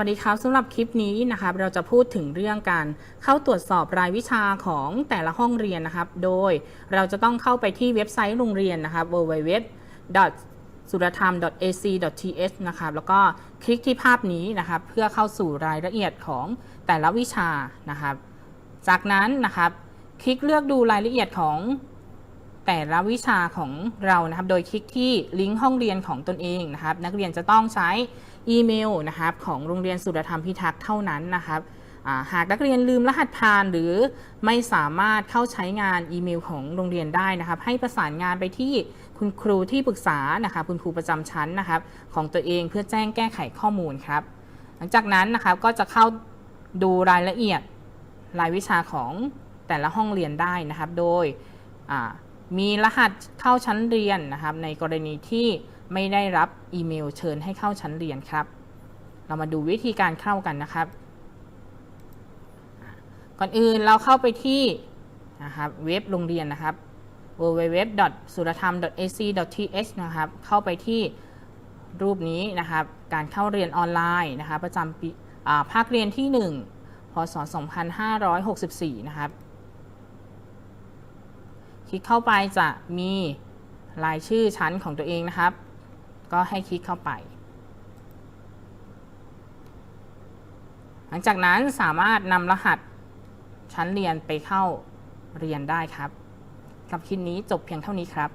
วัสดีครับสำหรับคลิปนี้นะครับเราจะพูดถึงเรื่องการเข้าตรวจสอบรายวิชาของแต่ละห้องเรียนนะครับ โดยเราจะต้องเข้าไปที่เว็บไซต์โรงเรียนนะครับ www. สุรธรรม ac.th นะครับแล้วก็คลิกที่ภาพนี้นะครับ เพื่อเข้าสู่รายละเอียดของแต่ละวิชานะครับ จากนั้นนะครับ คลิกเลือกดูรายละเอียดของ แต่ละวิชาของเรานะครับ โดยคลิกที่ลิงก์ห้องเรียนของตนเองนะครับ นักเรียนจะต้องใช้อีเมลนะครับของโรงเรียนสุรธรรมพิทักษ์เท่านั้นนะครับหากนักเรียนลืมรหัสผ่านหรือไม่สามารถเข้าใช้งานอีเมลของโรงเรียนได้นะครับ ให้ประสานงานไปที่คุณครูที่ปรึกษานะครับคุณครูประจำชั้นนะครับ ของตัวเองเพื่อแจ้งแก้ไขข้อมูลครับ หลังจากนั้นนะครับก็จะเข้าดูรายละเอียดรายวิชาของแต่ละห้องเรียนได้นะครับ โดยอ่า มีรหัสเข้าชั้นเรียนนะครับ ในกรณีที่ไม่ได้รับอีเมลเชิญให้เข้าชั้นเรียนครับ เรามาดูวิธีการเข้ากันนะครับ ก่อนอื่นเราเข้าไปที่นะครับเว็บโรงเรียนนะครับ www. สุรธรรม ac.th นะครับ เข้าไปที่รูปนี้นะครับ การเข้าเรียนออนไลน์นะครับ ประจำปีภาคเรียนที่ 1 พศ 2564 นะครับ คลิกเข้าไปจะมีรายชื่อชั้นของตัวเองนะครับ ก็ให้คลิกเข้าไป หลังจากนั้นสามารถนำรหัสชั้นเรียนไปเข้าเรียนได้ครับ กับคลิปนี้จบเพียงเท่านี้ครับ